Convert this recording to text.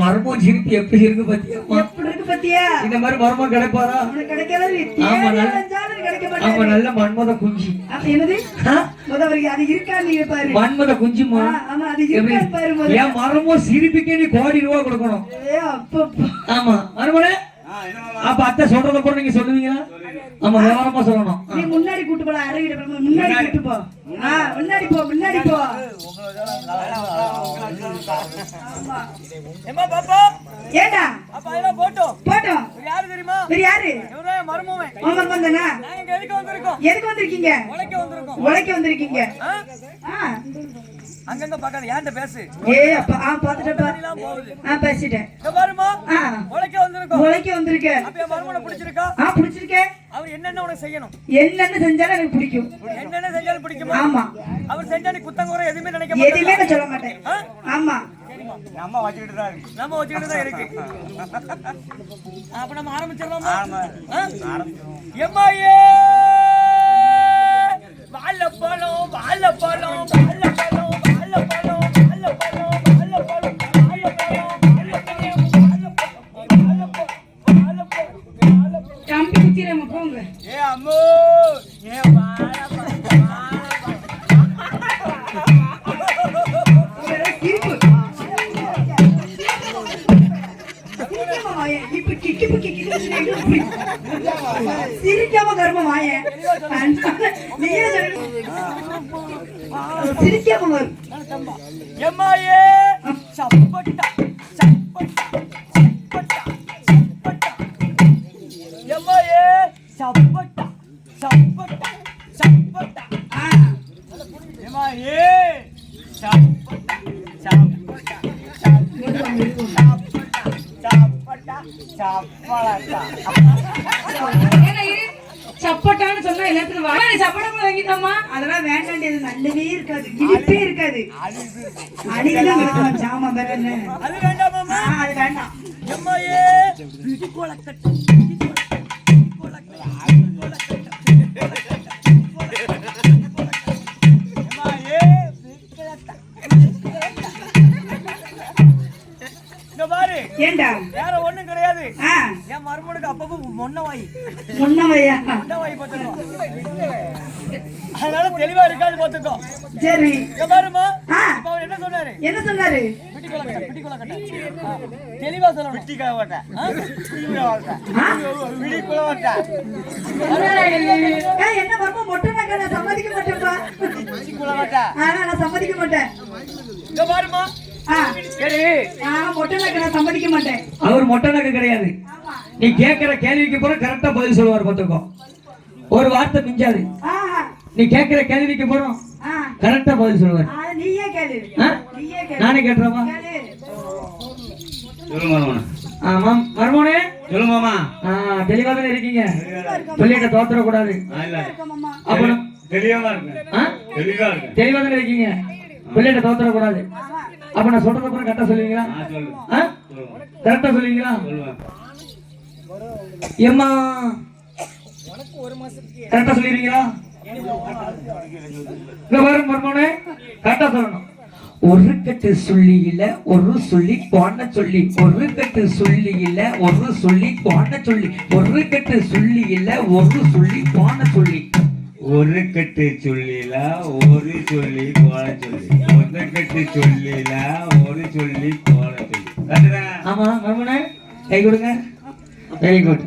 மர்மம் சிரிப்பு எப்படி இருக்கு பத்தியா? எப்படி இருக்கு இந்த மாதிரி மர்மம் கிடைப்பாரா? கிடைக்கவே நல்ல மன்மத குஞ்சு. என்னது? அது இருக்கா நீங்க பாரு? மன்மத குஞ்சுமா? ஆமா அது இருக்கா பாரு ஏன் நீ கோடி ரூபாய் கொடுக்கணும். ஆமா மர்மனே அப்ப அத்தை சொல்றத கூட நீங்க சொல்லுவீங்களா? ஆமா விவரமா சொல்லணும். நீ முன்னாடி கூட்டு போல அரைகிட முன்னாடி கூட்டு போ. ஆ முன்னாடி போ முன்னாடி போ. ஏண்டா? அப்ப அதெல்லாம் போட்டோம் போட்டோம் யாரு தெரியுமா? வேற யாரு? இவரே மருமவன் மாமன் வந்தனா? எதுக்கு வந்திருக்கோம்? எதுக்கு வந்திருக்கீங்க? உழைக்க வந்திருக்கோம். உழைக்க வந்திருக்கீங்க. ஆ? அங்கங்க பார்க்காத ஏன்ட்ட பேசு. ஏ அப்பா ஆ பாத்துட்டப்பா எல்லாம் போகுது. ஆ பேசிட்டேன். இங்க பாருமா ஆ. உழைக்க வந்திருக்கோம். உழைக்க வந்திருக்க அப்ப என் மருமனை பிடிச்சிருக்கா? ஆ பிடிச்சிருக்கே அவர் என்னென்ன உனக்கு செய்யணும்? என்னென்ன செஞ்சாலும் எனக்கு பிடிக்கும். என்னென்ன செஞ்சாலும் பிடிக்குமா? ஆமா. அவர் செஞ்சா நீ குத்தங்குறை எதுவுமே நினைக்க எதுவுமே மாட்டேன் நான் சொல்ல மாட்டேன். ஆமா. நம்ம வச்சுக்கிட்டு தான் இருக்கு. அப்ப நம்ம ஆரம்பிச்சிடலாமா? ஆ? எம்மாயே வாழைப்பழம் சிரிக்காம கரும வாய. சிரிக்காம வரும் சப்போட்டான்னு சொன்னா எல்லாத்துக்கும். நீ சப்போட்டா வாங்கிட்டோமா அதெல்லாம் வேண்டாண்டியது நல்லவே இருக்காது இனிப்பே இருக்காது. அடிக்கலாம் ஜாமான் வேற என்ன? அது வேண்டாமா ஆ, அது வேண்டாம். ஏண்டா? வேற ஒண்ணும் கிடையாது. என் மருமனுக்கு அப்பப்போ மொன்ன வாய் முன்னவையா மொன்ன வாய் பார்த்துக்கோ. அதனால தெளிவா இருக்காது பார்த்துக்கோ. சரி. பாருமா. இப்ப அவர் என்ன சொன்னாரு? என்ன சொன்னாரு. தெளிவா சொல்லணும். என்ன மர்மம் மொட்டை நான் சம்மதிக்க மாட்டேன்ப்பா ஆனா நான் சம்மதிக்க மாட்டேன். இங்க பாருமா. சம்மதிக்க மாட்டேன். அவர் மொட்டை நகை கிடையாது. நீ கேட்கிற கேள்விக்கு பூரா கரெக்டா பதில் சொல்லுவார் பார்த்துக்கோ. ஒரு வார்த்தை மிஞ்சாது. நீ கேட்கிற கேள்விக்கு போறோம். கரெக்டா பதில் சொல்லுவார். நானே கேட்டுறமா ஆமாம் மர்மோனே? சொல்லு மாமா. தெளிவா இருக்கீங்க? பிள்ளைகிட்ட தோத்துற கூடாது தெளிவா இருக்கு தெளிவா இருக்கீங்க? பிள்ளைகிட்ட தோத்துற கூடாது. அப்ப நான் சொல்றத அப்புறம் கரெக்டா சொல்லுவீங்களா? கரெக்டா சொல்லுவீங்களா? ஏம்மா? கரெக்டா சொல்லிடுவீங்களா? கரெக்டா சொல்லணும். ஒரு கட்டு சொல்லியில ஒரு சொல்லி போன சொல்லி ஒரு கட்டு சொல்லியில ஒரு சொல்லி போன சொல்லி ஒரு கட்டு சொல்லியில ஒரு சொல்லி போன சொல்லி. ஒரு கட்டு சொல்லில ஒரு சொல்லி போல சொல்லி. ஒரு கட்டு சொல்லில ஒரு சொல்லி போல சொல்லி ஆமா மர்மனே கை கொடுங்க. Very good